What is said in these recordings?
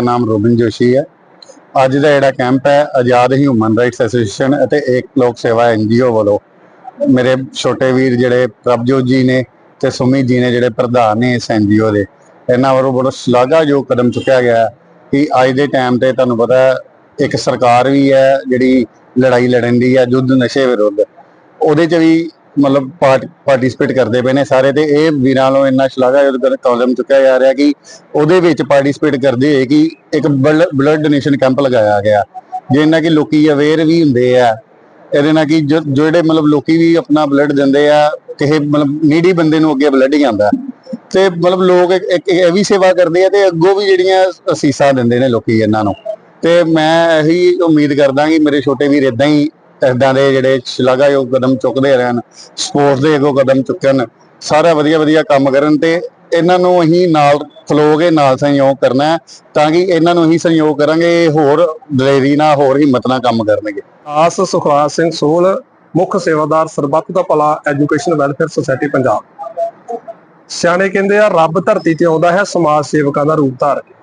ਮੇਰਾ ਨਾਮ ਰੋਬਿਨ ਜੋਸ਼ੀ ਹੈ। ਅੱਜ ਦਾ ਜਿਹੜਾ ਕੈਂਪ ਹੈ, ਆਜ਼ਾਦ ਹਿਊਮਨ ਰਾਈਟਸ ਐਸੋਸੀਏਸ਼ਨ ਅਤੇ ਏਕ ਲੋਕ ਸੇਵਾ ਐਨਜੀਓ ਵੱਲੋਂ ਮੇਰੇ ਛੋਟੇ ਵੀਰ ਜਿਹੜੇ ਪ੍ਰਭਜੋਤ ਜੀ ਨੇ ਤੇ ਸੁਮਿਤ ਜੀ ਨੇ ਜਿਹੜੇ ਪ੍ਰਧਾਨ ਨੇ ਇਸ ਐਨਜੀਓ ਦੇ, ਇਹਨਾਂ ਵੱਲੋਂ ਬੜਾ ਸ਼ਲਾਘਾਯੋਗ ਕਦਮ ਚੁੱਕਿਆ ਗਿਆ ਕਿ ਅੱਜ ਦੇ ਟਾਈਮ ਤੇ ਤੁਹਾਨੂੰ ਪਤਾ ਇੱਕ ਸਰਕਾਰ ਵੀ ਹੈ, ਜਿਹੜੀ ਲੜਾਈ ਲੜਨ ਦੀ ਹੈ, ਯੁੱਧ ਨਸ਼ੇ ਵਿਰੁੱਧ। ਉਹਦੇ ਚ ਵੀ ਮਤਲਬ ਪਾਰਟਿਸਿਪੇਟ ਕਰਦੇ ਪਏ ਨੇ ਸਾਰੇ ਤੇ ਇਹ ਵੀਰਾਂ ਨੂੰ ਇੰਨਾ ਸ਼ਲਾਘਾਯੋਗ ਕਦ- ਕਦਮ ਚੁੱਕਿਆ ਜਾ ਰਿਹਾ ਕਿ ਉਹਦੇ ਵਿੱਚ ਪਾਰਟਿਸਿਪੇਟ ਕਰਦੇ ਹੋਏ ਕਿ ਇੱਕ ਬਲੱਡ ਡੋਨੇਸ਼ਨ ਕੈਂਪ ਲਗਾਇਆ ਗਿਆ। ਜਿਹਦੇ ਨਾਲ ਕਿ ਲੋਕੀ ਅਵੇਅਰ ਵੀ ਹੁੰਦੇ ਆ, ਇਹਦੇ ਨਾਲ ਕਿ ਜਿਹੜੇ ਮਤਲਬ ਲੋਕੀ ਵੀ ਆਪਣਾ ਬਲੱਡ ਦਿੰਦੇ ਆ, ਕਿਸੇ ਮਤਲਬ ਨੀਡੀ ਬੰਦੇ ਨੂੰ ਅੱਗੇ ਬਲੱਡ ਹੀ ਆਉਂਦਾ। ਤੇ ਮਤਲਬ ਲੋਕ ਇੱਕ ਇਹ ਵੀ ਸੇਵਾ ਕਰਦੇ ਆ ਤੇ ਅੱਗੋਂ ਵੀ ਜਿਹੜੀਆਂ ਅਸੀਸਾਂ ਦਿੰਦੇ ਨੇ ਲੋਕੀ ਇਹਨਾਂ ਨੂੰ। ਤੇ ਮੈਂ ਇਹੀ ਉਮੀਦ ਕਰਦਾ ਕਿ ਮੇਰੇ ਛੋਟੇ ਵੀਰ ਇਦਾਂ ਹੀ ਇਦਾਂ ਦੇ ਜਿਹੜੇ ਸ਼ਲਾਘਾਯੋਗ ਕਦਮ ਚੁੱਕਦੇ ਰਹਿਣ, ਸਪੋਰਟਸ ਦੇ ਅੱਗੋਂ ਕਦਮ ਚੁੱਕਣ, ਸਾਰਾ ਵਧੀਆ ਵਧੀਆ ਕੰਮ ਕਰਨ ਤੇ ਇਹਨਾਂ ਨੂੰ ਅਸੀਂ ਨਾਲ ਖਲੋਗੇ ਨਾਲ ਸਹਿਯੋਗ ਕਰਨਾ ਤਾਂ ਕਿ ਇਹਨਾਂ ਨੂੰ ਅਸੀਂ ਸਹਿਯੋਗ ਕਰਾਂਗੇ, ਹੋਰ ਦਲੇਰੀ ਨਾਲ, ਹੋਰ ਹਿੰਮਤ ਨਾਲ ਕੰਮ ਕਰਨਗੇ। ਆਸ ਸੁਖਰਾਜ ਸਿੰਘ ਸੋਲ ਮੁੱਖ ਸੇਵਾਦਾਰ ਸਰਬੱਤ ਦਾ ਭਲਾ ਐਜੂਕੇਸ਼ਨ ਵੈਲਫੇਅਰ ਸੁਸਾਇਟੀ ਪੰਜਾਬ। ਸਿਆਣੇ ਕਹਿੰਦੇ ਆ, ਰੱਬ ਧਰਤੀ ਤੇ ਆਉਂਦਾ ਹੈ, ਸਮਾਜ ਸੇਵਕਾਂ ਦਾ ਰੂਪ ਧਾਰ ਕੇ।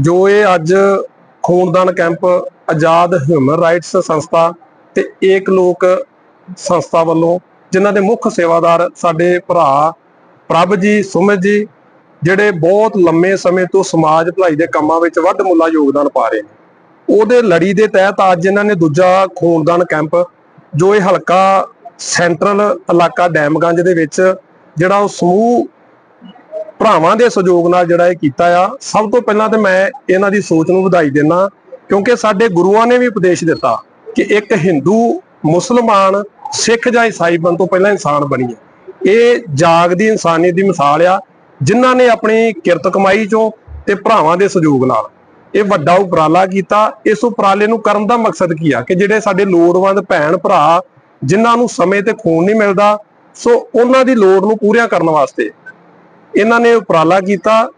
ਜੋ ਇਹ ਅੱਜ ਖੂਨਦਾਨ ਕੈਂਪ ਆਜ਼ਾਦ ਹਿਊਮਨ ਰਾਈਟਸ ਸੰਸਥਾ ਤੇ ਏਕ ਲੋਕ ਸੰਸਥਾ ਵੱਲੋਂ ਜਿਨ੍ਹਾਂ ਦੇ ਮੁੱਖ ਸੇਵਾਦਾਰ ਸਾਡੇ ਭਰਾ ਪ੍ਰਭ ਜੀ, ਸੁਮਿਤ ਜੀ, ਜਿਹੜੇ ਬਹੁਤ ਲੰਮੇ ਸਮੇਂ ਤੋਂ ਸਮਾਜ ਭਲਾਈ ਦੇ ਕੰਮਾਂ ਵਿੱਚ ਵੱਧ ਮੁੱਲਾ ਯੋਗਦਾਨ ਪਾ ਰਹੇ ਨੇ। ਉਹਦੇ ਲੜੀ ਦੇ ਤਹਿਤ ਅੱਜ ਇਹਨਾਂ ਨੇ ਦੂਜਾ ਖੂਨਦਾਨ ਕੈਂਪ, ਜੋ ਇਹ ਹਲਕਾ ਸੈਂਟਰਲ ਇਲਾਕਾ ਡੈਮਗੰਜ ਦੇ ਵਿੱਚ, ਜਿਹੜਾ ਉਹ ਸਮੂਹ ਭਰਾਵਾਂ ਦੇ ਸਹਿਯੋਗ ਨਾਲ ਜਿਹੜਾ ਇਹ ਕੀਤਾ ਆ। ਸਭ ਤੋਂ ਪਹਿਲਾਂ ਤੇ ਮੈਂ ਇਹਨਾਂ ਦੀ ਸੋਚ ਨੂੰ ਵਧਾਈ ਦੇਣਾ ਕਿਉਂਕਿ ਸਾਡੇ ਗੁਰੂਆਂ ਨੇ ਵੀ ਉਪਦੇਸ਼ ਦਿੱਤਾ ਕਿ ਇੱਕ ਹਿੰਦੂ ਮੁਸਲਮਾਨ ਸਿੱਖ ਜਾਂ ਈਸਾਈ ਬਣ ਤੋਂ ਪਹਿਲਾਂ ਇਨਸਾਨ ਬਣੀਏ ਇਹ ਜਾਗਦੀ ਇਨਸਾਨੀਅਤ ਦੀ ਮਿਸਾਲ ਆ, ਜਿਨ੍ਹਾਂ ਨੇ ਆਪਣੀ ਕਿਰਤ ਕਮਾਈ ਚੋਂ ਤੇ ਭਰਾਵਾਂ ਦੇ ਸਹਿਯੋਗ ਨਾਲ ਇਹ ਵੱਡਾ ਉਪਰਾਲਾ ਕੀਤਾ। ਇਸ ਉਪਰਾਲੇ ਨੂੰ ਕਰਨ ਦਾ ਮਕਸਦ ਕੀ ਆ? ਕਿ ਜਿਹੜੇ ਸਾਡੇ ਲੋੜਵੰਦ ਭੈਣ ਭਰਾ, ਜਿਨ੍ਹਾਂ ਨੂੰ ਸਮੇਂ ਤੇ ਖੂਨ ਨਹੀਂ ਮਿਲਦਾ, ਸੋ ਉਹਨਾਂ ਦੀ ਲੋੜ ਨੂੰ ਪੂਰੀਆਂ ਕਰਨ ਵਾਸਤੇ ਇਹਨਾਂ ਨੇ ਉਪਰਾਲਾ ਕੀਤਾ।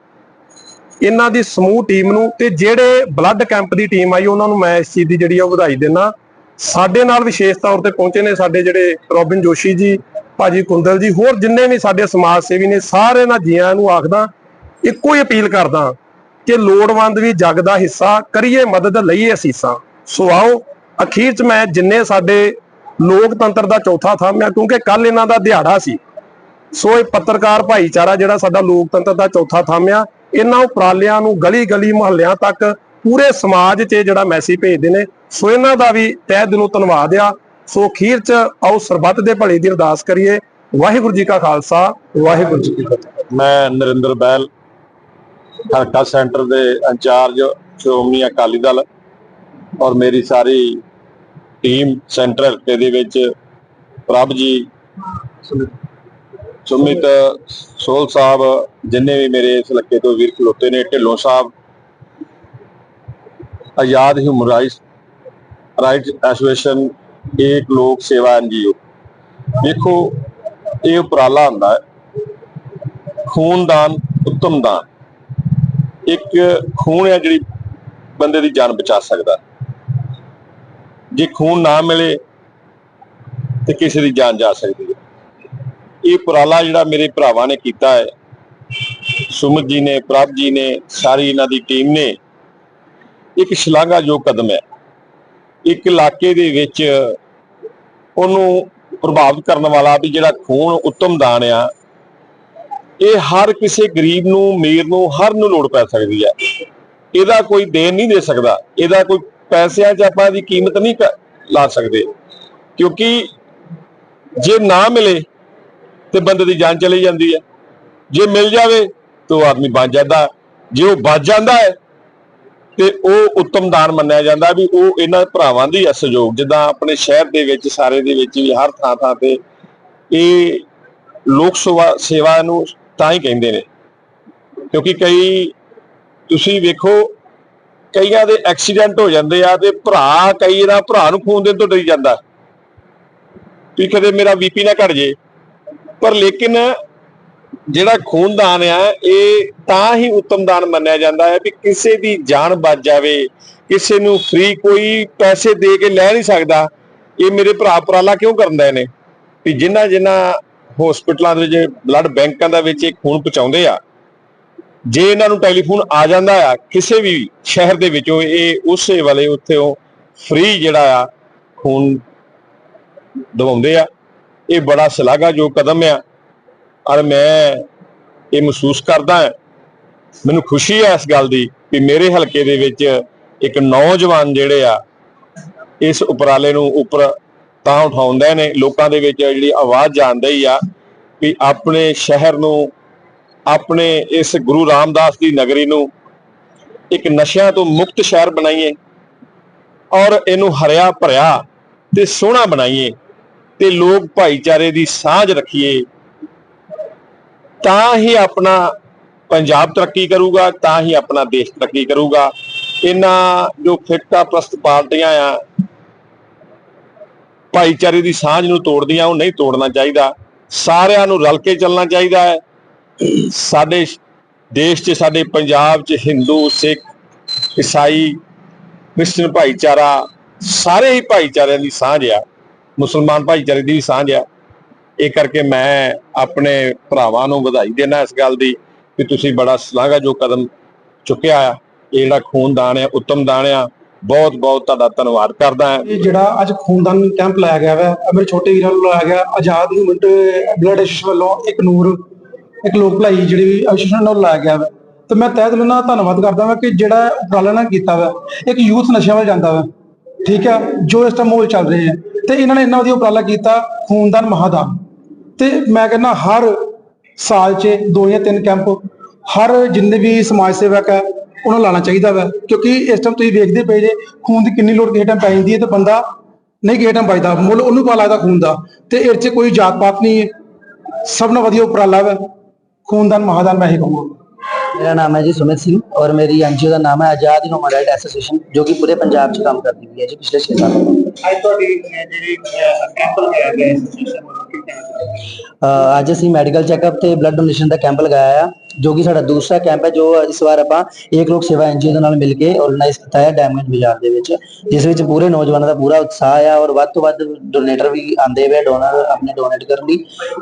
ਇਹਨਾਂ ਦੀ ਸਮੂਹ ਟੀਮ ਨੂੰ ਤੇ ਜਿਹੜੇ ਬਲੱਡ ਕੈਂਪ ਦੀ ਟੀਮ ਆਈ, ਉਹਨਾਂ ਨੂੰ ਮੈਂ ਇਸ ਚੀਜ਼ ਦੀ ਜਿਹੜੀ ਆ ਉਹ ਵਧਾਈ ਦਿੰਦਾ ਸਾਡੇ ਨਾਲ ਵਿਸ਼ੇਸ਼ ਤੌਰ ਤੇ ਪਹੁੰਚੇ ਨੇ ਸਾਡੇ ਜਿਹੜੇ ਰੋਬਿਨ ਜੋਸ਼ੀ ਜੀ, ਭਾਜੀ ਕੁੰਦਲ ਜੀ, ਹੋਰ ਜਿੰਨੇ ਵੀ ਸਾਡੇ ਸਮਾਜ ਸੇਵੀ ਨੇ ਸਾਰੇ ਨਾਲ ਜੀਆਂ ਨੂੰ ਆਖਦਾ, ਇੱਕੋ ਹੀ ਅਪੀਲ ਕਰਦਾ ਕਿ ਲੋੜਵੰਦ ਵੀ ਜਗ ਦਾ ਹਿੱਸਾ ਕਰੀਏ, ਮਦਦ ਲਈਏ ਅਸੀਸਾਂ। ਸੋ ਆਓ, ਅਖੀਰ ਚ ਮੈਂ ਜਿੰਨੇ ਸਾਡੇ ਲੋਕਤੰਤਰ ਦਾ ਚੌਥਾ ਥੰਮ ਆ, ਕਿਉਂਕਿ ਕੱਲ ਇਹਨਾਂ ਦਾ ਦਿਹਾੜਾ ਸੀ। ਸੋ ਇਹ ਪੱਤਰਕਾਰ ਭਾਈਚਾਰਾ ਜਿਹੜਾ ਸਾਡਾ ਲੋਕਤੰਤਰ ਦਾ ਚੌਥਾ ਥੰਮ ਆ ਇਹਨਾਂ ਉਪਰਾਲਿਆਂ ਨੂੰ ਗਲੀ ਗਲੀ ਮੁਹੱਲਿਆਂ ਤੱਕ ਪੂਰੇ ਸਮਾਜ 'ਚ ਜਿਹੜਾ ਮੈਸੇਜ ਭੇਜਦੇ ਨੇ, ਸੋ ਇਹਨਾਂ ਦਾ ਵੀ ਤਹਿ ਦਿਲੋਂ ਧੰਨਵਾਦ ਆ। ਸੋ ਅਖੀਰ 'ਚ ਆਓ ਸਰਬੱਤ ਦੇ ਭਲੇ ਦੀ ਅਰਦਾਸ ਕਰੀਏ। ਵਾਹਿਗੁਰੂ ਜੀ ਕਾ ਖਾਲਸਾ, ਵਾਹਿਗੁਰੂ ਜੀ ਕੀ ਫਤਿਹ। ਮੈਂ ਨਰਿੰਦਰ ਬੈਲ, ਹਲਕਾ ਸੈਂਟਰ ਦੇ ਇੰਚਾਰਜ, ਸ਼੍ਰੋਮਣੀ ਅਕਾਲੀ ਦਲ ਔਰ ਮੇਰੀ ਸਾਰੀ ਟੀਮ ਸੈਂਟਰ ਹਲਕੇ ਦੇ ਵਿੱਚ ਪ੍ਰਭ ਜੀ, ਸੁਮਿਤ ਸੋਲ ਸਾਹਿਬ, ਜਿੰਨੇ ਵੀ ਮੇਰੇ ਇਸ ਲੱਕੇ ਤੋਂ ਵੀਰ ਖਲੋਤੇ ਨੇ, ਢਿੱਲੋਂ ਸਾਹਿਬ, Azad human rights right association ਇੱਕ ਲੋਕ ਸੇਵਾ ਐਨਜੀਓ ਦੇਖੋ, ਇਹ ਉਪਰਾਲਾ ਹੁੰਦਾ ਹੈ, ਖੂਨਦਾਨ ਉੱਤਮ ਦਾਨ ਇੱਕ ਖੂਨ ਹੈ ਜਿਹੜੀ ਬੰਦੇ ਦੀ ਜਾਨ ਬਚਾ ਸਕਦਾ। ਜੇ ਖੂਨ ਨਾ ਮਿਲੇ, ਤੇ ਕਿਸੇ ਦੀ ਜਾਨ ਜਾ ਸਕਦੀ ਇਹ ਉਪਰਾਲਾ ਜਿਹੜਾ ਮੇਰੇ ਭਰਾਵਾਂ ਨੇ ਕੀਤਾ ਹੈ, ਸੁਮਤ ਜੀ ਨੇ, ਪ੍ਰਭ ਜੀ ਨੇ, ਸਾਰੀ ਇਹਨਾਂ ਦੀ ਟੀਮ ਨੇ, ਇੱਕ ਸ਼ਲਾਘਾਯੋਗ ਕਦਮ ਹੈ। ਇੱਕ ਇਲਾਕੇ ਦੇ ਵਿੱਚ ਉਹਨੂੰ ਪ੍ਰਭਾਵਿਤ ਕਰਨ ਵਾਲਾ ਵੀ ਜਿਹੜਾ ਖੂਨ ਉੱਤਮ ਦਾਨ ਆ, ਇਹ ਹਰ ਕਿਸੇ ਗਰੀਬ ਨੂੰ, ਅਮੀਰ ਨੂੰ, ਹਰ ਨੂੰ ਲੋੜ ਪੈ ਸਕਦੀ ਹੈ। ਇਹਦਾ ਕੋਈ ਦੇਣ ਨਹੀਂ ਦੇ ਸਕਦਾ। ਇਹਦਾ ਕੋਈ ਪੈਸਿਆਂ 'ਚ ਆਪਾਂ ਦੀ ਕੀਮਤ ਨਹੀਂ ਲਾ ਸਕਦੇ। ਕਿਉਂਕਿ ਜੇ ਨਾ ਮਿਲੇ ਤੇ ਬੰਦੇ ਦੀ ਜਾਨ ਚਲੀ ਜਾਂਦੀ ਹੈ। ਜੇ ਮਿਲ ਜਾਵੇ ਤਾਂ ਉਹ ਆਦਮੀ ਬਚ ਜਾਂਦਾ ਜੇ ਉਹ ਬਚ ਜਾਂਦਾ ਹੈ ਤੇ ਉਹ ਉੱਤਮ ਦਾਨ ਮੰਨਿਆ ਜਾਂਦਾ ਵੀ ਉਹ ਇਹਨਾਂ ਭਰਾਵਾਂ ਦੀ ਹੈ ਸਹਿਯੋਗ, ਜਿੱਦਾਂ ਆਪਣੇ ਸ਼ਹਿਰ ਦੇ ਵਿੱਚ, ਸਾਰੇ ਦੇ ਵਿੱਚ ਵੀ ਹਰ ਥਾਂ ਥਾਂ ਤੇ ਇਹ ਲੋਕ ਸੇਵਾ ਸੇਵਾ ਨੂੰ ਤਾਂ ਹੀ ਕਹਿੰਦੇ ਨੇ। ਕਿਉਂਕਿ ਕਈ, ਤੁਸੀਂ ਵੇਖੋ, ਕਈਆਂ ਦੇ ਐਕਸੀਡੈਂਟ ਹੋ ਜਾਂਦੇ ਆ ਤੇ ਭਰਾ ਕਈ ਦਾ ਭਰਾ ਨੂੰ ਖੂਨ ਦੇਣ ਤੋਂ ਡਰੀ ਜਾਂਦਾ। ਵੀ ਕਦੇ ਮੇਰਾ ਬੀਪੀ ਨਾ ਘਟ ਜੇ। ਪਰ ਲੇਕਿਨ ਜਿਹੜਾ ਖੂਨਦਾਨ ਆ, ਇਹ ਤਾਂ ਹੀ ਉੱਤਮ ਦਾਨ ਮੰਨਿਆ ਜਾਂਦਾ ਹੈ ਵੀ ਕਿਸੇ ਦੀ ਜਾਨ ਬਚ ਜਾਵੇ, ਕਿਸੇ ਨੂੰ ਫ੍ਰੀ ਕੋਈ ਪੈਸੇ ਦੇ ਕੇ ਲੈ ਨਹੀਂ ਸਕਦਾ। ਇਹ ਮੇਰੇ ਭਰਾ ਉਪਰਾਲਾ ਕਿਉਂ ਕਰਦੇ ਨੇ? ਵੀ ਜਿਨ੍ਹਾਂ ਜਿਨ੍ਹਾਂ ਹਸਪੀਟਲਾਂ ਦੇ ਵਿੱਚ ਬਲੱਡ ਬੈਂਕਾਂ ਦੇ ਵਿੱਚ ਇਹ ਖੂਨ ਪਹੁੰਚਾਉਂਦੇ ਆ, ਜੇ ਇਹਨਾਂ ਨੂੰ ਟੈਲੀਫੋਨ ਆ ਜਾਂਦਾ ਆ, ਕਿਸੇ ਵੀ ਸ਼ਹਿਰ ਦੇ ਵਿੱਚੋਂ ਇਹ ਉਸੇ ਵੇਲੇ ਉੱਥੇ ਉਹ ਫ੍ਰੀ ਜਿਹੜਾ ਆ, ਖੂਨ ਦਵਾਉਂਦੇ ਆ। ਇਹ ਬੜਾ ਸ਼ਲਾਘਾਯੋਗ ਕਦਮ ਆ। ਔਰ ਮੈਂ ਇਹ ਮਹਿਸੂਸ ਕਰਦਾ ਮੈਨੂੰ ਖੁਸ਼ੀ ਹੈ ਇਸ ਗੱਲ ਦੀ ਕਿ ਮੇਰੇ ਹਲਕੇ ਦੇ ਵਿੱਚ ਇੱਕ ਨੌਜਵਾਨ ਜਿਹੜੇ ਆ, ਇਸ ਉਪਰਾਲੇ ਨੂੰ ਉੱਪਰ ਤਾਂ ਉਠਾਉਂਦੇ ਨੇ। ਲੋਕਾਂ ਦੇ ਵਿੱਚ ਜਿਹੜੀ ਆਵਾਜ਼ ਜਾਂਦੀ ਹੀ ਆ ਵੀ ਆਪਣੇ ਸ਼ਹਿਰ ਨੂੰ, ਆਪਣੇ ਇਸ ਗੁਰੂ ਰਾਮਦਾਸ ਦੀ ਨਗਰੀ ਨੂੰ ਇੱਕ ਨਸ਼ਿਆਂ ਤੋਂ ਮੁਕਤ ਸ਼ਹਿਰ ਬਣਾਈਏ ਔਰ ਇਹਨੂੰ ਹਰਿਆ ਭਰਿਆ ਤੇ ਸੋਹਣਾ ਬਣਾਈਏ। ਤੇ ਲੋਕ ਭਾਈਚਾਰੇ ਦੀ ਸਾਂਝ ਰੱਖੀਏ, ਤਾਂ ਹੀ ਆਪਣਾ ਪੰਜਾਬ ਤਰੱਕੀ ਕਰੂਗਾ, ਤਾਂ ਹੀ ਆਪਣਾ ਦੇਸ਼ ਤਰੱਕੀ ਕਰੂਗਾ। ਇਹਨਾਂ ਜੋ ਫਿਰਕਾ ਪ੍ਰਸਤ ਪਾਰਟੀਆਂ ਆ, ਭਾਈਚਾਰੇ ਦੀ ਸਾਂਝ ਨੂੰ ਤੋੜਦੀਆਂ, ਉਹ ਨਹੀਂ ਤੋੜਨਾ ਚਾਹੀਦਾ। ਸਾਰਿਆਂ ਨੂੰ ਰਲ ਕੇ ਚੱਲਣਾ ਚਾਹੀਦਾ ਹੈ। ਸਾਡੇ ਦੇਸ਼ 'ਚ, ਸਾਡੇ ਪੰਜਾਬ 'ਚ ਹਿੰਦੂ, ਸਿੱਖ, ਈਸਾਈ, ਕ੍ਰਿਸਚਨ ਭਾਈਚਾਰਾ ਸਾਰੇ ਹੀ ਭਾਈਚਾਰਿਆਂ ਦੀ ਸਾਂਝ ਆ। ਮੁਸਲਮਾਨ ਭਾਈਚਾਰੇ ਦੀ ਵੀ ਸਾਂਝ ਆ। ਇਹ ਕਰਕੇ ਮੈਂ ਆਪਣੇ ਭਰਾਵਾਂ ਨੂੰ ਵਧਾਈ ਦੇਣਾ ਇਸ ਗੱਲ ਦੀ ਕਿ ਤੁਸੀਂ ਬੜਾ ਸ਼ਲਾਘਾਯੋਗ ਕਦਮ ਚੁੱਕਿਆ ਆ। ਇਹ ਜਿਹੜਾ ਖੂਨਦਾਨ ਆ, ਉੱਤਮ ਦਾਨ ਆ ਬਹੁਤ ਬਹੁਤ ਤੁਹਾਡਾ ਧੰਨਵਾਦ ਕਰਦਾ ਹਾਂ ਇਹ ਜਿਹੜਾ ਅੱਜ ਖੂਨਦਾਨ ਕੈਂਪ ਲਾਇਆ ਗਿਆ ਹੈ ਇਹ ਛੋਟੇ ਵੀਰਾਂ ਨੂੰ ਲਾਇਆ ਗਿਆ, ਆਜ਼ਾਦ ਮੂਵਮੈਂਟ ਬਲੱਡ ਐਸੋਸੀਏਸ਼ਨ ਵੱਲੋਂ ਇੱਕ ਨੂਰ, ਇੱਕ ਲੋਕ ਭਲਾਈ ਜਿਹੜੀ ਐਸੋਸੀਏਸ਼ਨ ਨਾਲ ਲਾਇਆ ਗਿਆ ਹੈ ਤੇ ਮੈਂ ਤਹਿ ਦਿਲੋਂ ਨਾਲ ਧੰਨਵਾਦ ਕਰਦਾ ਹਾਂ ਕਿ ਜਿਹੜਾ ਉਪਰਾਲਾ ਨਾ ਕੀਤਾ ਵਾ, ਇੱਕ ਯੂਥ ਨਸ਼ਿਆਂ ਵੱਲ ਜਾਂਦਾ ਵਾ। ਠੀਕ ਹੈ, ਜੋ ਇਸ ਟਾਈਮ ਮੋਲ ਚੱਲ ਰਹੇ ਆ ਤੇ ਇਹਨਾਂ ਨੇ ਇੰਨਾ ਵਧੀਆ ਉਪਰਾਲਾ ਕੀਤਾ, ਖੂਨਦਾਨ ਮਹਾਦਾਨ। ਤੇ ਮੈਂ ਕਹਿੰਦਾ ਹਰ ਸਾਲ 'ਚ ਦੋ ਜਾਂ ਤਿੰਨ ਕੈਂਪ, ਹਰ ਜਿੰਨੇ ਵੀ ਸਮਾਜ ਸੇਵਕ ਹੈ, ਉਹਨਾਂ ਲਾਣਾ ਚਾਹੀਦਾ ਵਾ। ਕਿਉਂਕਿ ਇਸ ਟਾਈਮ ਤੁਸੀਂ ਵੇਖਦੇ ਪਏ ਜੇ, ਖੂਨ ਦੀ ਕਿੰਨੀ ਲੋੜ ਕਿਸੇ ਟਾਈਮ ਪੈ ਜਾਂਦੀ ਹੈ ਤੇ ਬੰਦਾ ਨਹੀਂ ਕਿਸੇ ਟਾਈਮ ਬਚਦਾ। ਮੁੱਲ ਉਹਨੂੰ ਪਾ ਲੱਗਦਾ ਖੂਨ ਦਾ। ਤੇ ਇਹ 'ਚ ਕੋਈ ਜਾਤ ਪਾਤ ਨਹੀਂ ਹੈ। ਸਭ ਨਾਲ ਵਧੀਆ ਉਪਰਾਲਾ ਵਾ। ਖੂਨਦਾਨ ਮਹਾਦਾਨ ਮੈਂ ਹੀ ਕਹੂੰਗਾ। ਮੇਰਾ ਨਾਮ ਹੈ ਜੀ ਸੁਮਿਤ ਸਿੰਘ। और मेरी एन का नाम है आज़ाद इन राइट एसोसिएशन जो कि पूरे पंजाब काम कर रही है जी पिछले छह साल अज अं मैडिकल चैकअप से ब्लड डोनेशन का कैंप लगाया जो कि सा दूसरा कैंप है जो इस बार आप एक लोग सेवा एन जी ओ मिलकर ऑर्गनाइज किया है डायमंड बाज़ार जिस पूरे नौजवानों का पूरा उत्साह है और वो तो वोनेटर भी आते हुए डोनर अपने डोनेट कर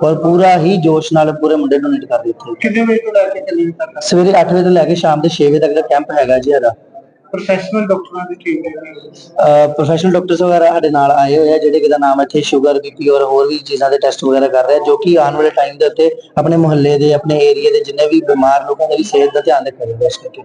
और पूरा ही जोश न पूरे मुंडे डोनेट कर दिए सवेरे अठ बजे तो लैके शाम के छे ਵਜੇ ਤੱਕ ਦਾ ਕੈਂਪ ਹੈਗਾ ਜੀ ਸਾਡਾ। ਪ੍ਰੋਫੈਸ਼ਨਲ ਡਾਕਟਰਾਂ ਦੀ ਟੀਮ ਹੈ ਪ੍ਰੋਫੈਸ਼ਨਲ ਡਾਕਟਰਸ ਵਗੈਰਾ ਸਾਡੇ ਨਾਲ ਆਏ ਹੋਏ ਆ ਜਿਹੜੇ ਕਿਦਾ ਨਾਮ ਇੱਥੇ ਸ਼ੂਗਰ ਬੀਪੀ ਔਰ ਹੋਰ ਵੀ ਚੀਜ਼ਾਂ ਦੇ ਟੈਸਟ ਵਗੈਰਾ ਕਰ ਰਹੇ ਆ ਜੋ ਕਿ ਆਉਣ ਵਾਲੇ ਟਾਈਮ ਦੇ ਉੱਤੇ ਆਪਣੇ ਮੁਹੱਲੇ ਦੇ ਆਪਣੇ ਏਰੀਆ ਦੇ ਜਿੰਨੇ ਵੀ ਬਿਮਾਰ ਲੋਕਾਂ ਦੀ ਸਿਹਤ ਦਾ ਧਿਆਨ ਰੱਖਣਗੇ ਇਸ ਕਰਕੇ।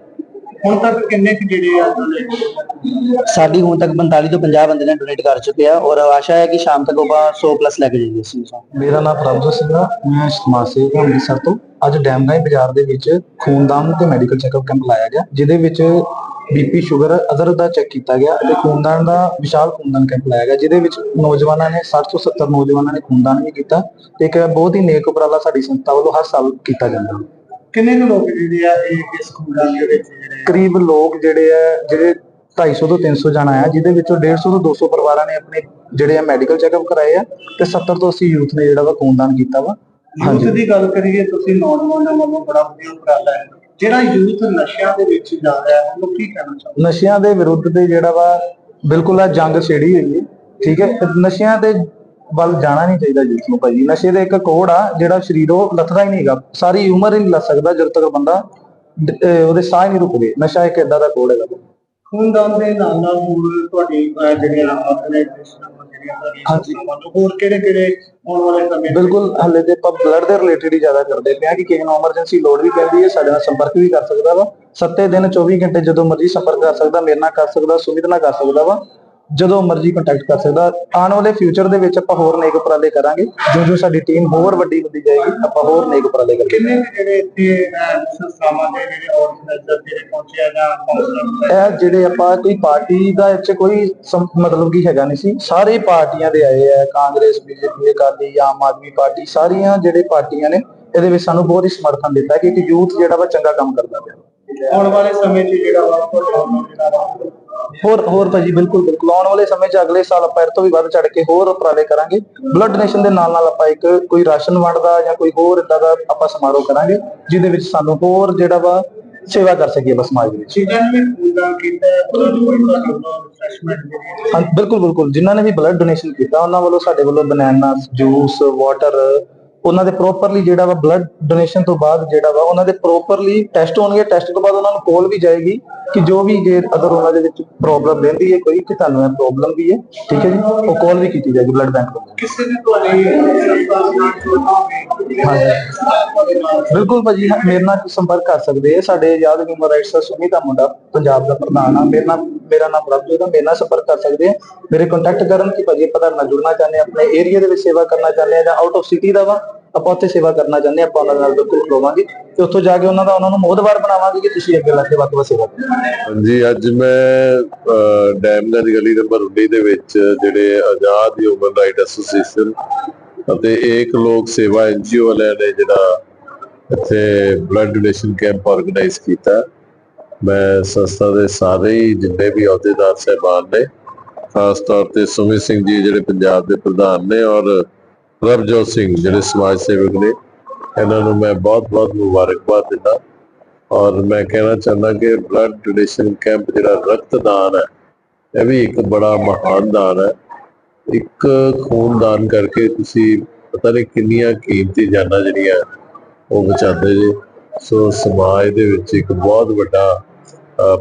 ਹੁਣ ਤੱਕ ਕਿੰਨੇ ਕੁ ਜਿਹੜੇ ਆ donate ਸਾਡੀ ਹੁਣ ਤੱਕ 45 ਤੋਂ 50 ਬੰਦੇ ਨੇ ਡੋਨੇਟ ਕਰ ਚੁੱਕੇ ਆ ਔਰ ਆਸ਼ਾ ਹੈ ਕਿ ਸ਼ਾਮ ਤੱਕ ਆਪਾਂ 100 ਪਲੱਸ ਲੈ ਕੇ ਜਾਈਏ ਮੇਰਾ ਨਾਮ ਪ੍ਰਭਜੋਤ ਸਿੰਘ ਆ ਮੈਂ ਸਮਾਜ ਸੇਵਕ ਹਾਂ ਅੰਮ੍ਰਿਤਸਰ ਤੋਂ। ਅੱਜ ਡੈਮਗਾਈ ਬਾਜ਼ਾਰ ਦੇ ਵਿੱਚ ਖੂਨਦਾਨ ਤੇ ਮੈਡੀਕਲ ਚੈੱਕਅਪ ਕੈਂਪ ਲਾਇਆ ਗਿਆ ਜਿਹਦੇ ਵਿੱਚ ਬੀਪੀ ਸ਼ੂਗਰ ਅਦਰ ਦਾ ਚੈੱਕ ਕੀਤਾ ਗਿਆ ਅਤੇ ਖੂਨਦਾਨ ਦਾ ਵਿਸ਼ਾਲ ਖੂਨਦਾਨ ਕੈਂਪ ਲਾਇਆ ਗਿਆ ਜਿਹਦੇ ਵਿੱਚ ਨੌਜਵਾਨਾਂ ਨੇ 60 ਤੋਂ 70 ਨੌਜਵਾਨਾਂ ਨੇ ਖੂਨਦਾਨ ਵੀ ਕੀਤਾ ਤੇ ਇੱਕ ਬਹੁਤ ਹੀ ਨੇਕ ਉਪਰਾਲਾ ਸਾਡੀ ਸੰਸਥਾ ਵੱਲੋਂ ਹਰ ਸਾਲ ਕੀਤਾ ਜਾਂਦਾ। ਹੈ ਕਿੰਨੇ ਕੁ ਲੋਕ ਜਿਹੜੇ ਆ ਇਹ ਇਸ ਖੂਨਦਾਨ ਦੇ ਵਿੱਚ ਜਿਹੜੇ? ਕਰੀਬ ਲੋਕ ਜਿਹੜੇ ਆ ਜਿਹੜੇ 250 ਤੋਂ 300 ਜਣਾ ਆ ਜਿਹਦੇ ਵਿੱਚੋਂ 150 ਤੋਂ 200 ਪਰਿਵਾਰਾਂ ਨੇ ਆਪਣੇ ਜਿਹੜੇ ਆ ਮੈਡੀਕਲ ਚੈੱਕਅਪ ਕਰਾਏ ਆ ਤੇ 70 ਤੋਂ 80 ਯੂਥ ਨੇ ਜਿਹੜਾ ਵਾ ਖੂਨਦਾਨ ਕੀਤਾ ਵਾ। ਯੂਥ ਦੀ ਗੱਲ ਕਰੀਏ ਤੁਸੀਂ ਨੌਜਵਾਨਾਂ ਵੱਲੋਂ ਬੜਾ ਵਧੀਆ ਉਪਰਾਲਾ ਹੈ। ਜਿਹੜਾ ਯੂਥ ਨਸ਼ਿਆਂ ਦੇ ਵਿੱਚ ਜਾ ਰਿਹਾ ਹੈ ਉਹਨੂੰ ਕੀ ਕਹਿਣਾ ਚਾਹੁੰਦੇ ਨਸ਼ਿਆਂ ਦੇ ਵਿਰੁੱਧ ਤੇ ਜਿਹੜਾ ਵਾ ਬਿਲਕੁਲ ਆ ਜੰਗ ਛੇੜੀ ਹੋਈ ਹੈ ਠੀਕ ਹੈ? ਨਸ਼ਿਆਂ ਦੇ ਵੱਲ ਜਾਣਾ ਨਹੀਂ ਚਾਹੀਦਾ ਯੂਥ ਨੂੰ ਭਾਜੀ ਨਸ਼ੇ ਦੇ ਇੱਕ ਕੋਡ ਆ ਜਿਹੜਾ ਸਰੀਰੋਂ ਲੱਥਦਾ ਹੀ ਨਹੀਂਗਾ ਸਾਰੀ ਉਮਰ ਹੀ ਨਹੀਂ ਲੱਥ ਸਕਦਾ ਜਦੋਂ ਤੱਕ ਬੰਦਾ ਉਹਦੇ ਸਾਹ ਨਹੀਂ ਰੁਕਦੇ। ਨਸ਼ਾ ਇੱਕ ਏਦਾਂ ਦਾ ਕੋਡ ਹੈਗਾ। ਖੂਨਦਾਨ ਦੇ ਨਾਲ ਨਾਲ ਹੋਰ ਤੁਹਾਡੀ ਜਿਹੜੀਆਂ ਆਰਗੇਨਾਈਜੇਸ਼ਨਾਂ ਹਾਂਜੀ। ਹੋਰ ਕਿਹੜੇ ਕਿਹੜੇ ਆਉਣ ਵਾਲੇ ਸਮੇਂ ਬਿਲਕੁਲ ਹੱਲੇ ਤੇ ਆਪਾਂ ਬਲੱਡ ਦੇ ਰਿਲੇਟਡ ਹੀ ਜ਼ਿਆਦਾ ਕਰਦੇ ਪਿਆ ਕਿ ਕਿਸੇ ਨੂੰ ਐਮਰਜੈਂਸੀ ਲੋੜ ਵੀ ਪੈਂਦੀ ਹੈ ਸਾਡੇ ਨਾਲ ਸੰਪਰਕ ਵੀ ਕਰ ਸਕਦਾ ਵਾ। ਸੱਤੇ ਦਿਨ 24 ਘੰਟੇ ਜਦੋਂ ਮਰਜ਼ੀ ਸੰਪਰਕ ਕਰ ਸਕਦਾ ਮੇਰੇ ਨਾਲ ਕਰ ਸਕਦਾ ਸੁਮਿਤ ਨਾਲ ਕਰ ਸਕਦਾ ਵਾ। ਜਦੋਂ ਮਰਜ਼ੀ ਕੰਟੈਕਟ ਕਰ ਸਕਦਾ। ਆਉਣ ਵਾਲੇ ਫਿਊਚਰ ਦੇ ਵਿੱਚ ਆਪਾਂ ਹੋਰ ਨੇਕ ਉਪਰਾਲੇ ਕਰਾਂਗੇ। ਜੋ ਜੋ ਸਾਡੀ ਟੀਮ ਹੋਰ ਵੱਡੀ ਹੁੰਦੀ ਜਾਏਗੀ ਆਪਾਂ ਹੋਰ ਨੇਕ ਉਪਰਾਲੇ ਕਰਾਂਗੇ ਕਿੰਨੇ ਜਿਹੜੇ ਇੱਥੇ ਸੰਸਥਾਵਾਂ ਦੇ ਜਿਹੜੇ ਆਰਗੇਨਾਈਜ਼ਰ ਜਿਹੜੇ ਪਹੁੰਚੇ ਆ ਜਾਂ ਕਾਉਂਸਲਰ ਇਹ ਜਿਹੜੇ ਆਪਾਂ ਕੋਈ ਪਾਰਟੀ ਦਾ ਇੱਥੇ ਕੋਈ ਮਤਲਬ ਕੀ ਹੈਗਾ ਨਹੀਂ ਸੀ। ਸਾਰੇ ਪਾਰਟੀਆਂ ਦੇ ਆਏ ਆ Congress BJP Akali Aam Aadmi party ਸਾਰੀਆਂ ਜਿਹੜੇ ਪਾਰਟੀਆਂ ਨੇ ਇਹਦੇ ਵਿੱਚ ਸਾਨੂੰ ਬਹੁਤ ਹੀ ਸਮਰਥਨ ਦਿੱਤਾ ਕਿ ਇੱਕ ਯੂਥ ਜਿਹੜਾ ਵਾ ਚੰਗਾ ਕੰਮ ਕਰਦਾ ਪਿਆ। ਆਉਣ ਵਾਲੇ ਸਮੇਂ 'ਚ ਜਿਹੜਾ ਵਾ ਜਿਹੜਾ ਵਾ ਹੋਰ ਹੋਰ ਭਾਜੀ ਬਿਲਕੁਲ ਬਿਲਕੁਲ। ਆਉਣ ਵਾਲੇ ਸਮੇਂ 'ਚ ਅਗਲੇ ਸਾਲ ਆਪਾਂ ਇਹ ਤੋਂ ਵੀ ਵੱਧ ਚੜ ਕੇ ਹੋਰ ਉਪਰਾਲੇ ਕਰਾਂਗੇ। ਬਲੱਡ ਡੋਨੇਸ਼ਨ ਦੇ ਨਾਲ ਨਾਲ ਆਪਾਂ ਇੱਕ ਕੋਈ ਰਾਸ਼ਨ ਵੰਡ ਦਾ ਜਾਂ ਕੋਈ ਹੋਰ ਇਦਾਂ ਦਾ ਆਪਾਂ ਸਮਾਰੋਹ ਕਰਾਂਗੇ ਜਿਹਦੇ ਵਿੱਚ ਸਾਨੂੰ ਹੋਰ ਜਿਹੜਾ ਵਾ ਸੇਵਾ ਕਰ ਸਕੀਏ ਬਸ ਸਮਾਜ ਦੇ ਵਿੱਚ। ਨੂੰ ਕੀਤਾ ਬਿਲਕੁਲ ਬਿਲਕੁਲ। ਜਿਨ੍ਹਾਂ ਨੇ ਵੀ ਬਲੱਡ ਡੋਨੇਸ਼ਨ ਕੀਤਾ ਉਹਨਾਂ ਵੱਲੋਂ ਸਾਡੇ ਵੱਲੋਂ ਬਨਾਨਾ ਜੂਸ ਵਾਟਰ ਉਹਨਾਂ ਦੇ ਪ੍ਰੋਪਰਲੀ ਜਿਹੜਾ ਵਾ ਬਲੱਡ ਡੋਨੇਸ਼ਨ ਤੋਂ ਬਾਅਦ ਜਿਹੜਾ ਵਾ ਉਹਨਾਂ ਦੇ ਪ੍ਰੋਪਰਲੀ ਟੈਸਟ ਹੋਣਗੇ ਟੈਸਟ ਤੋਂ ਬਾਅਦ ਉਹਨਾਂ ਨੂੰ ਕਾਲ ਵੀ ਜਾਏਗੀ ਕਿ ਜੋ ਵੀ ਜੇ ਅਦਰ ਉਹਨਾਂ ਦੇ ਵਿੱਚ ਪ੍ਰੋਬਲਮ ਰਹਿੰਦੀ ਹੈ ਕੋਈ ਕਿ ਤੁਹਾਨੂੰ ਇਹ ਪ੍ਰੋਬਲਮ ਵੀ ਹੈ ਠੀਕ ਹੈ ਜੀ? ਉਹ ਕਾਲ ਵੀ ਕੀਤੀ ਜਾਏਗੀ ਬਲੱਡ ਬੈਂਕ ਵੱਲੋਂ। ਕਿਸੇ ਨੇ ਤੁਹਾਡੇ ਬਿਲਕੁਲ ਭਾਜੀ ਮੇਰੇ ਨਾਲ ਸੰਪਰਕ ਕਰ ਸਕਦੇ ਆ। ਸਾਡੇ ਆਜ਼ਾਦ ਹਿਊਮਨ ਰਾਈਟਸ ਦਾ ਸੁਮੀ ਦਾ ਮੁੰਡਾ ਪੰਜਾਬ ਦਾ ਪ੍ਰਧਾਨ ਆ। ਮੇਰੇ ਨਾਲ ਮੇਰਾ ਨਾਮ ਪ੍ਰਭਜੋਤ ਆ ਮੇਰੇ ਨਾਲ ਸੰਪਰਕ ਕਰ ਸਕਦੇ ਆ। ਮੇਰੇ ਕੰਟੈਕਟ ਕਰਨ ਕਿ ਭਾਜੀ ਤੁਹਾਡੇ ਨਾਲ ਜੁੜਨਾ ਚਾਹੁੰਦੇ ਆਪਣੇ ਏਰੀਆ ਦੇ ਵਿੱਚ ਸੇਵਾ ਕਰਨਾ ਚਾਹੁੰਦੇ ਆ ਜਾਂ ਆਊਟ ਆਫ ਸਿਟੀ ਦਾ ਵਾ ਆਪਾਂ ਉੱਥੇ ਸੇਵਾ ਕਰਨਾ ਚਾਹੁੰਦੇ ਆਪਾਂ ਉਹਨਾਂ ਨਾਲ ਬਿਲਕੁਲ ਖਲੋਵਾਂਗੇ ਤੇ ਉੱਥੋਂ ਜਾ ਕੇ ਉਹਨਾਂ ਦਾ, ਉਹਨਾਂ ਨੂੰ ਮੋਦਵਾਰ ਬਣਾਵਾਂਗੇ ਕਿ ਤੁਸੀਂ ਅੱਗੇ ਲੱਗ ਕੇ ਵੱਧ ਵੱਧ ਸੇਵਾ ਕਰੋ। ਹਾਂਜੀ, ਅੱਜ ਮੈਂ ਡੈਮਗੰਜ ਗਲੀ ਨੰਬਰ 19 ਦੇ ਵਿੱਚ ਜਿਹੜੇ ਆਜ਼ਾਦ ਹਿਊਮਨ ਰਾਈਟ ਐਸੋਸੀਏਸ਼ਨ ਅਤੇ ਏਕ ਲੋਕ ਸੇਵਾ ਐਨਜੀਓ ਵਾਲਿਆਂ ਨੇ ਜਿਹੜਾ ਇੱਥੇ ਬਲੱਡ ਡੋਨੇਸ਼ਨ ਕੈਂਪ ਆਰਗੇਨਾਈਜ਼ ਕੀਤਾ। ਮੈਂ ਸੰਸਥਾ ਦੇ ਸਾਰੇ ਜਿੰਨੇ ਵੀ ਅਹੁਦੇਦਾਰ ਸਹਿਬਾਨ ਨੇ, ਖਾਸ ਤੌਰ ਤੇ ਸੁਮਿਤ ਸਿੰਘ ਜੀ ਜਿਹੜੇ ਪੰਜਾਬ ਦੇ ਪ੍ਰਧਾਨ ਨੇ ਔਰ ਰਵਜੋਤ ਸਿੰਘ ਜਿਹੜੇ ਸਮਾਜ ਸੇਵਕ ਨੇ, ਇਹਨਾਂ ਨੂੰ ਮੈਂ ਬਹੁਤ-ਬਹੁਤ ਮੁਬਾਰਕਬਾਦ ਦਿੰਦਾ। ਔਰ ਮੈਂ ਕਹਿਣਾ ਚਾਹੁੰਦਾ ਕਿ ਬਲੱਡ ਡੋਨੇਸ਼ਨ ਕੈਂਪ ਜਿਹੜਾ ਰਕਤਦਾਨ ਹੈ, ਇਹ ਵੀ ਇੱਕ ਬੜਾ ਮਹਾਨ ਦਾਨ ਹੈ। ਇੱਕ ਖੂਨ ਦਾਨ ਕਰਕੇ ਤੁਸੀਂ ਪਤਾ ਨਹੀਂ ਕਿੰਨੀਆਂ ਕੀਮਤੀ ਜਾਨਾਂ ਜਿਹੜੀਆਂ ਉਹ ਬਚਾਉਂਦੇ ਜੇ। ਸੋ ਸਮਾਜ ਦੇ ਵਿੱਚ ਇੱਕ ਬਹੁਤ ਵੱਡਾ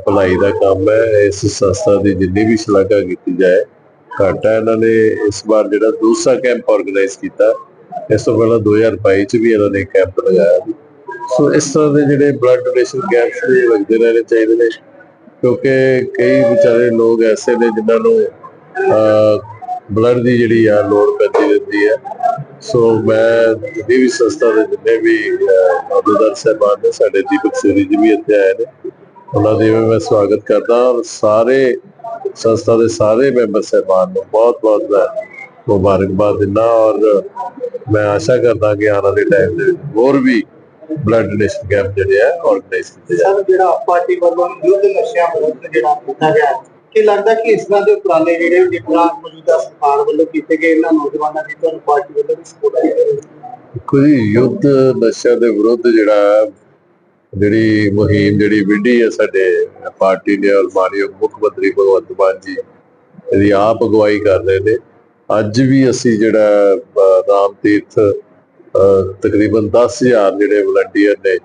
ਭਲਾਈ ਦਾ ਕੰਮ ਹੈ। ਇਸ ਸੰਸਥਾ ਦੀ ਜਿੰਨੀ ਵੀ ਸ਼ਲਾਘਾ ਕੀਤੀ ਜਾਏ ਘਾਟਾ ਇਹਨਾਂ ਨੇ ਇਸ ਵਾਰ ਜਿਹੜਾ ਦੂਸਰਾ ਕੈਂਪ ਆਰਗੇਨਾਈਜ਼ ਕੀਤਾ ਇਸ ਤੋਂ ਪਹਿਲਾਂ 2022 ਚ ਵੀ ਇਹਨਾਂ ਨੇ ਕੈਂਪ ਲਗਾਇਆ ਸੋ। ਇਸ ਤਰ੍ਹਾਂ ਦੇ ਜਿਹੜੇ ਬਲੱਡ ਡੋਨੇਸ਼ਨ ਕੈਂਪਸ ਵੀ ਲੱਗਦੇ ਰਹਿਣੇ ਚਾਹੀਦੇ ਨੇ ਕਿਉਂਕਿ ਕਈ ਵਿਚਾਰੇ ਲੋਕ ਐਸੇ ਨੇ ਜਿਨ੍ਹਾਂ ਨੂੰ ਬਲੱਡ ਦੀ ਜਿਹੜੀ ਆ ਲੋੜ ਪੈਂਦੀ ਰਹਿੰਦੀ ਹੈ। ਸੋ ਮੈਂ ਜਿੰਨੀ ਵੀ ਸੰਸਥਾ ਦੇ ਜਿੰਨੇ ਵੀ ਅਹ, ਸਾਹਿਬਾਨ ਨੇ ਸਾਡੇ ਦੀਪਕ ਸੂਰੀ ਜੀ ਵੀ ਇੱਥੇ ਆਏ ਨੇ। ਉਹਨਾਂ ਦੇ ਵੀ ਮੈਂ ਸਵਾਗਤ ਕਰਦਾ ਔਰ ਸਾਰੇ ਸੰਸਥਾ ਦੇ ਸਾਰੇ ਮੈਂਬਰ ਸਾਹਿਬਾਨ ਨੂੰ ਬਹੁਤ ਬਹੁਤ ਮੈਂ ਮੁਬਾਰਕਬਾਦ ਦਿੰਦਾ ਔਰ ਮੈਂ ਆਸ਼ਾ ਕਰਦਾ ਕਿ ਆਉਣ ਵਾਲੇ ਟਾਈਮ ਦੇ ਵਿੱਚ ਹੋਰ ਵੀ ਬਲੱਡ ਡੋਨੇਸ਼ਨ ਕੈਂਪ ਜਿਹੜੇ ਆ ਆਰਗੇਨਾਈਜ਼ ਕੀਤੇ ਜਾਣ। ਸਰ ਜਿਹੜਾ ਪਾਰਟੀ ਵੱਲੋਂ ਯੁੱਧ ਨਸ਼ਿਆਂ ਵਿਰੁੱਧ ਜਿਹੜਾ ਕੀਤਾ ਗਿਆ ਕੀ ਲੱਗਦਾ ਕਿ ਇਸ ਤਰ੍ਹਾਂ ਦੇ ਉਪਰਾਲੇ ਜਿਹੜੇ ਜਿਹੜਾ ਮੌਜੂਦਾ ਸਰਕਾਰ ਵੱਲੋਂ ਕੀਤੇ ਗਏ ਇਹਨਾਂ ਨੌਜਵਾਨਾਂ ਦੀ ਤੁਹਾਨੂੰ ਪਾਰਟੀ ਵੱਲੋਂ ਸਪੋਰਟ ਕੀਤੀ ਕੋਈ ਯੁੱਧ ਨਸ਼ਿਆਂ ਦੇ ਵਿਰੁੱਧ ਜਿਹੜਾ ਜਿਹੜੀ ਮੁਹਿੰਮ ਜਿਹੜੀ ਵਿੱਢੀ ਹੈ ਸਾਡੇ ਪਾਰਟੀ ਨੇ ਔਰ ਮਾਨਯੋਗ ਮੁੱਖ ਮੰਤਰੀ ਭਗਵੰਤ ਮਾਨ ਜੀ ਇਹਦੀ ਆਪ ਅਗਵਾਈ ਕਰ ਰਹੇ ਨੇ। ਅੱਜ ਵੀ ਅਸੀਂ ਜਿਹੜਾ ਰਾਮ ਤੀਰਥ ਅਹ, ਤਕਰੀਬਨ 10000 ਜਿਹੜੇ ਵਲੰਟੀਅਰ ਨੇ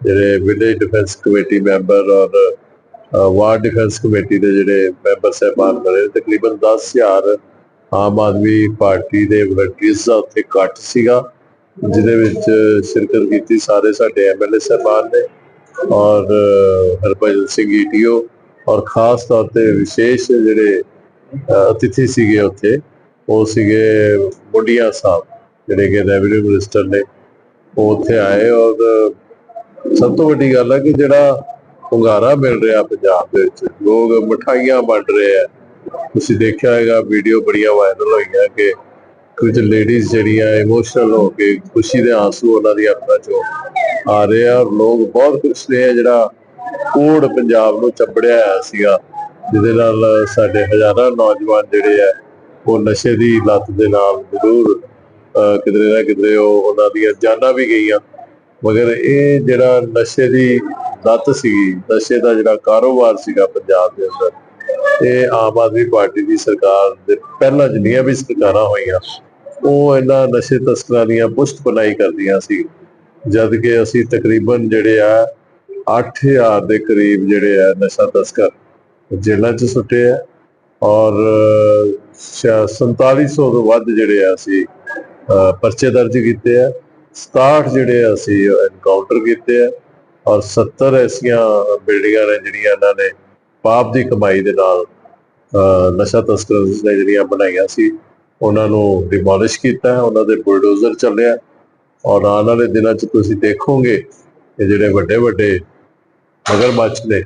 ਜਿਹੜੇ ਵਿਲੇਜ ਡਿਫੈਂਸ ਕਮੇਟੀ ਮੈਂਬਰ ਔਰ ਵਾਰਡ ਡਿਫੈਂਸ ਕਮੇਟੀ ਦੇ ਜਿਹੜੇ ਮੈਂਬਰ ਸਹਿਬਾਨ ਬਣੇ ਤਕਰੀਬਨ 10000 ਆਮ ਆਦਮੀ ਪਾਰਟੀ ਦੇ ਵਲੰਟੀਅਰਸ ਦਾ ਉੱਥੇ ਇਕੱਠ ਸੀਗਾ। ਜਿਹਦੇ ਵਿੱਚ ਸ਼ਿਰਕਤ ਕੀਤੀ ਸਾਰੇ ਸਾਡੇ ਐਮਐਲਏ ਸਾਹਿਬਾਨ ਨੇ ਔਰ ਹਰਭਜਨ ਸਿੰਘ ਈਟੀਓ ਔਰ ਖਾਸ ਤੌਰ ਤੇ ਵਿਸ਼ੇਸ਼ ਜਿਹੜੇ ਅਹ, ਅਤਿਥੀ ਸੀਗੇ ਉੱਥੇ ਉਹ ਸੀਗੇ ਮੁੰਡੀਆਂ ਸਾਹਿਬ ਜਿਹੜੇ ਕਿ ਰੈਵਨਿਊ ਮਿਨਿਸਟਰ ਨੇ। ਉਹ ਉੱਥੇ ਆਏ ਔਰ ਸਭ ਤੋਂ ਵੱਡੀ ਗੱਲ ਹੈ ਕਿ ਜਿਹੜਾ ਹੁੰਗਾਰਾ ਮਿਲ ਰਿਹਾ ਪੰਜਾਬ ਦੇ ਵਿੱਚ ਲੋਕ ਮਠਾਈਆਂ ਵੰਡ ਰਹੇ ਆ। ਤੁਸੀਂ ਦੇਖਿਆ ਹੋਵੇਗਾ ਵੀਡੀਓ ਬੜੀਆਂ ਵਾਇਰਲ ਹੋਈਆਂ ਕਿ ਕੁਝ ਲੇਡੀਜ਼ ਜਿਹੜੀਆਂ ਇਮੋਸ਼ਨਲ ਹੋ ਕੇ ਖੁਸ਼ੀ ਦੇ ਆਂਸੂ ਉਹਨਾਂ ਦੀ ਅੱਖਾਂ ਚੋਂ ਆ ਰਹੇ ਆ ਲੋਕ ਬਹੁਤ ਖੁਸ਼ ਨੇ ਜਿਹੜਾ ਕੋੜ ਪੰਜਾਬ ਨੂੰ ਚੱਬੜਿਆ ਹੋਇਆ ਸੀਗਾ ਜਿਹਦੇ ਨਾਲ ਸਾਡੇ ਹਜ਼ਾਰਾਂ ਨੌਜਵਾਨ ਜਿਹੜੇ ਆ ਉਹ ਨਸ਼ੇ ਦੀ ਲੱਤ ਦੇ ਨਾਲ ਜ਼ਰੂਰ ਅਹ, ਕਿਧਰੇ ਨਾ ਕਿਧਰੇ ਉਹ ਉਹਨਾਂ ਦੀਆਂ ਜਾਨਾਂ ਵੀ ਗਈਆਂ। ਮਗਰ ਇਹ ਜਿਹੜਾ ਨਸ਼ੇ ਦੀ ਲੱਤ ਸੀਗੀ ਨਸ਼ੇ ਦਾ ਜਿਹੜਾ ਕਾਰੋਬਾਰ ਸੀਗਾ ਪੰਜਾਬ ਦੇ ਅੰਦਰ ਇਹ ਆਮ ਆਦਮੀ ਪਾਰਟੀ ਦੀ ਸਰਕਾਰ ਦੇ ਪਹਿਲਾਂ ਜਿੰਨੀਆਂ ਵੀ ਸਰਕਾਰਾਂ ਹੋਈਆਂ ਉਹ ਇਹਨਾਂ ਨਸ਼ੇ ਤਸਕਰਾਂ ਦੀਆਂ ਪੁਸ਼ਤ ਬਣਾਈ ਕਰਦੀਆਂ ਸੀ। ਜਦ ਕਿ ਅਸੀਂ ਤਕਰੀਬਨ ਜਿਹੜੇ ਆ 8000 ਦੇ ਕਰੀਬ ਜਿਹੜੇ ਆ ਨਸ਼ਾ ਤਸਕਰ ਜੇਲ੍ਹਾਂ 'ਚ ਸੁੱਟੇ ਆ ਔਰ ਅਹ, ਸ਼ਾ- 4700 ਤੋਂ ਵੱਧ ਜਿਹੜੇ ਆ ਅਸੀਂ ਪਰਚੇ ਦਰਜ ਕੀਤੇ ਆ। 67 ਜਿਹੜੇ ਅਸੀਂ ਐਨਕਾਊਂਟਰ ਕੀਤੇ ਆ ਔਰ 70 ਐਸੀਆਂ ਬਿਲਡਿੰਗਾਂ ਨੇ ਜਿਹੜੀਆਂ ਇਹਨਾਂ ਨੇ ਪਾਪ ਦੀ ਕਮਾਈ ਦੇ ਨਾਲ ਨਸ਼ਾ ਤਸਕਰਾਂ ਨੇ ਜਿਹੜੀਆਂ ਬਣਾਈਆਂ ਸੀ, ਉਹਨਾਂ ਨੂੰ ਡਿਮੋਲਿਸ਼ ਕੀਤਾ, ਉਹਨਾਂ ਦੇ ਬੁਲਡੋਜ਼ਰ ਚੱਲਿਆ। ਔਰ ਆਉਣ ਵਾਲੇ ਦਿਨਾਂ 'ਚ ਤੁਸੀਂ ਦੇਖੋਗੇ ਕਿ ਜਿਹੜੇ ਵੱਡੇ ਵੱਡੇ ਮਗਰਮੱਛ ਨੇ,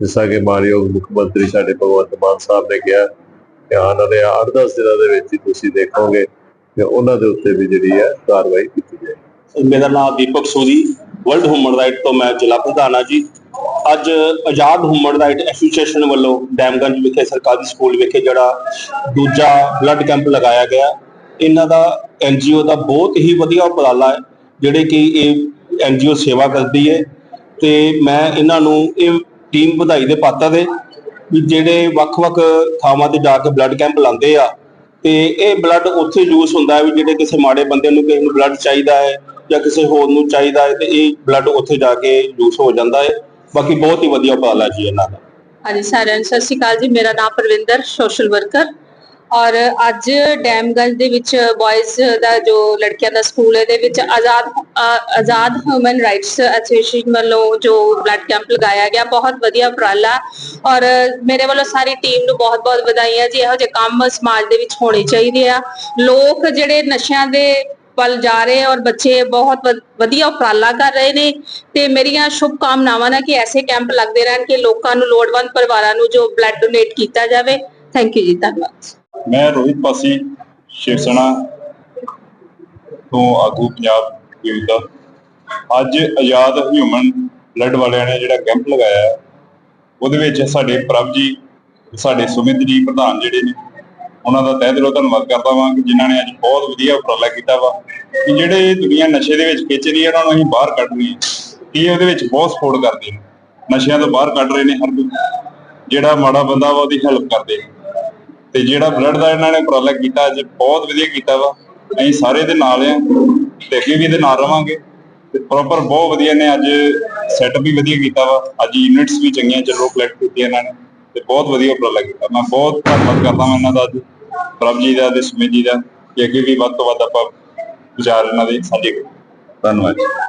ਜਿਸ ਕਿ ਮਾਨਯੋਗ ਮੁੱਖ ਮੰਤਰੀ ਸਾਡੇ ਭਗਵੰਤ ਮਾਨ ਸਾਹਿਬ ਨੇ ਕਿਹਾ ਕਿ ਆਉਣ ਵਾਲੇ 8-10 ਦਿਨਾਂ ਦੇ ਵਿੱਚ ਹੀ ਤੁਸੀਂ ਦੇਖੋਗੇ ਕਿ ਉਹਨਾਂ ਦੇ ਉੱਤੇ ਵੀ ਜਿਹੜੀ ਹੈ ਕਾਰਵਾਈ ਕੀਤੀ ਜਾਏਗੀ। ਮੇਰਾ ਨਾਮ Deepak Suri world human right ਤੋਂ ਮੈਂ ਜ਼ਿਲ੍ਹਾ ਪ੍ਰਧਾਨ ਹਾਂ ਜੀ। ਅੱਜ ਆਜ਼ਾਦ ਹਿਊਮਨ ਰਾਈਟ ਐਸੋਸੀਏਸ਼ਨ ਵੱਲੋਂ ਡੈਮਗੰਜ ਵਿਖੇ, ਸਰਕਾਰੀ ਸਕੂਲ ਵਿਖੇ ਜਿਹੜਾ ਦੂਜਾ ਬਲੱਡ ਕੈਂਪ ਲਗਾਇਆ ਗਿਆ। ਇਹਨਾਂ ਦਾ ਐਨਜੀਓ ਦਾ ਬਹੁਤ ਹੀ ਵਧੀਆ ਉਪਰਾਲਾ ਹੈ, ਜਿਹੜੇ ਕਿ ਇਹ ਐਨਜੀਓ ਸੇਵਾ ਕਰਦੀ ਹੈ। ਤੇ ਮੈਂ ਇਹਨਾਂ ਨੂੰ ਇਹ ਟੀਮ ਵਧਾਈ ਦੇ ਪਾਤਰ ਦੇ ਵੀ ਜਿਹੜੇ ਵੱਖ-ਵੱਖ ਥਾਵਾਂ ਤੇ ਜਾ ਕੇ ਬਲੱਡ ਕੈਂਪ ਲਾਉਂਦੇ ਆ, ਤੇ ਇਹ ਬਲੱਡ ਉੱਥੇ ਯੂਜ਼ ਹੁੰਦਾ ਹੈ ਵੀ ਜਿਹੜੇ ਕਿਸੇ ਮਾੜੇ ਬੰਦੇ ਨੂੰ ਕਿਸੇ ਨੂੰ ਬਲੱਡ ਚਾਹੀਦਾ ਹੈ ਜਾਂ ਕਿਸੇ ਹੋਰ ਨੂੰ ਚਾਹੀਦਾ ਹੈ, ਤੇ ਇਹ ਬਲੱਡ ਉੱਥੇ ਜਾ ਕੇ ਯੂਜ਼ ਹੋ ਜਾਂਦਾ ਹੈ। ਬਾਕੀ ਬਹੁਤ ਹੀ ਵਧੀਆ ਉਪਰਾਲਾ ਜੀ ਇਹਨਾਂ ਦਾ। ਹਾਂਜੀ, ਸਾਰਿਆਂ ਨੂੰ ਸਤਿ ਸ਼੍ਰੀ ਅਕਾਲ ਜੀ। ਮੇਰਾ ਨਾਮ ਪਰਵਿੰਦਰ ਸੋਸ਼ਲ ਵਰਕਰ ਔਰ ਅੱਜ ਡੈਮਗੰਜ ਦੇ ਵਿੱਚ ਬॉयਜ਼ ਦਾ ਜੋ ਲੜਕਿਆਂ ਦਾ ਸਕੂਲ ਹੈ ਦੇ ਵਿੱਚ Azad Azad human rights association ਵੱਲੋਂ ਜੋ ਬਲੱਡ ਕੈਂਪ ਲਗਾਇਆ ਗਿਆ, ਬਹੁਤ ਵਧੀਆ ਉਪਰਾਲਾ। ਔਰ ਮੇਰੇ ਵੱਲੋਂ ਸਾਰੀ ਟੀਮ ਨੂੰ ਬਹੁਤ-ਬਹੁਤ ਵਧਾਈਆਂ ਜੀ। ਇਹੋ ਜਿਹੇ ਕੰਮ ਸਮਾਜ ਦੇ ਵਿੱਚ ਹੋਣੇ ਚਾਹੀਦੇ ਆ। ਲੋਕ ਜਿਹੜੇ ਨਸ਼ਿਆਂ ਦੇ ਵੱਲ ਜਾ ਰਹੇ ਔਰ ਬੱਚੇ ਬਹੁਤ ਵਧੀਆ ਉਪਰਾਲਾ ਕਰ ਰਹੇ ਨੇ ਤੇ ਮੇਰੀਆਂ ਸ਼ੁਭ ਕਾਮਨਾਵਾਂ ਨੇ ਕਿ ਐਸੇ ਕੈਂਪ ਲੱਗਦੇ ਰਹਿਣ ਕਿ ਲੋਕਾਂ ਨੂੰ ਲੋੜਵੰਦ ਪਰਿਵਾਰਾਂ ਨੂੰ ਜੋ ਬਲੱਡ ਡੋਨੇਟ ਕੀਤਾ ਜਾਵੇ। ਥੈਂਕ ਯੂ ਜੀ, ਧੰਨਵਾਦ। ਮੈਂ ਰੋਹਿਤ ਪਾਸੀ ਸ਼ਿਵ ਸੈਨਾ ਤੋਂ ਆਗੂ ਪੰਜਾਬ ਯੂਥ ਦਾ। ਅੱਜ ਆਜ਼ਾਦ ਹਿਊਮਨ ਬਲੱਡ ਵਾਲਿਆਂ ਨੇ ਜਿਹੜਾ ਕੈਂਪ ਲਗਾਇਆ, ਉਹਦੇ ਵਿੱਚ ਸਾਡੇ ਪ੍ਰਭ ਜੀ, ਸਾਡੇ ਸੁਮਿਤ ਜੀ ਪ੍ਰਧਾਨ ਜਿਹੜੇ ਨੇ ਉਹਨਾਂ ਦਾ ਤਹਿ ਦਿਲੋਂ ਧੰਨਵਾਦ ਕਰਦਾ ਵਾਂ ਕਿ ਜਿਨ੍ਹਾਂ ਨੇ ਅੱਜ ਬਹੁਤ ਵਧੀਆ ਉਪਰਾਲਾ ਕੀਤਾ ਵਾ ਕਿ ਜਿਹੜੇ ਦੁਨੀਆ ਨਸ਼ੇ ਦੇ ਵਿੱਚ ਖਿੱਚ ਰਹੀ ਹੈ, ਉਹਨਾਂ ਨੂੰ ਅਸੀਂ ਬਾਹਰ ਕੱਢਣੀ ਰਹੀ ਹੈ। ਇਹ ਉਹਦੇ ਵਿੱਚ ਬਹੁਤ ਸਪੋਰਟ ਕਰਦੇ ਨੇ। ਨਸ਼ਿਆਂ ਤੋਂ ਬਾਹਰ ਕੱਢ ਰਹੇ ਨੇ ਹਰ ਜਿਹੜਾ ਮਾੜਾ ਬੰਦਾ ਵਾ, ਉਹਦੀ ਹੈਲਪ ਕਰਦੇ ਤੇ ਜਿਹੜਾ ਬਲੱਡ ਦਾ ਇਹਨਾਂ ਨੇ ਉਪਰਾਲਾ ਕੀਤਾ, ਅੱਜ ਬਹੁਤ ਵਧੀਆ ਕੀਤਾ ਵਾ। ਅਸੀਂ ਸਾਰੇ ਦੇ ਨਾਲ ਆ ਤੇ ਅੱਗੇ ਵੀ ਇਹਦੇ ਨਾਲ ਰਵਾਂਗੇ। ਤੇ ਪ੍ਰੋਪਰ ਬਹੁਤ ਵਧੀਆ ਨੇ। ਅੱਜ ਸੈਟਅਪ ਵੀ ਵਧੀਆ ਕੀਤਾ ਵਾ। ਅੱਜ ਯੂਨਿਟਸ ਵੀ ਚੰਗੀਆਂ ਚੱਲੋ ਕਲੈਕਟ ਕੀਤੀਆਂ ਇਹਨਾਂ ਨੇ। ਤੇ ਬਹੁਤ ਵਧੀਆ ਉਪਰਾਲਾ ਕੀਤਾ। ਮੈਂ ਬਹੁਤ ਧੰਨਵਾਦ ਕਰਦਾ ਹਾਂ ਇਹਨਾਂ ਦਾ ਅੱਜ। ਪ੍ਰਭ ਜੀ ਦਾ ਤੇ ਸੁਮਿਤ ਜੀ ਦਾ ਕਿ ਅੱਗੇ ਵੀ ਵੱਧ ਤੋਂ ਵੱਧ ਆਪਾਂ ਵਿਚਾਰ ਇਹਨਾਂ ਦੇ ਸਾਂਝੇ ਕਰੀਏ। ਧੰਨਵਾਦ ਜੀ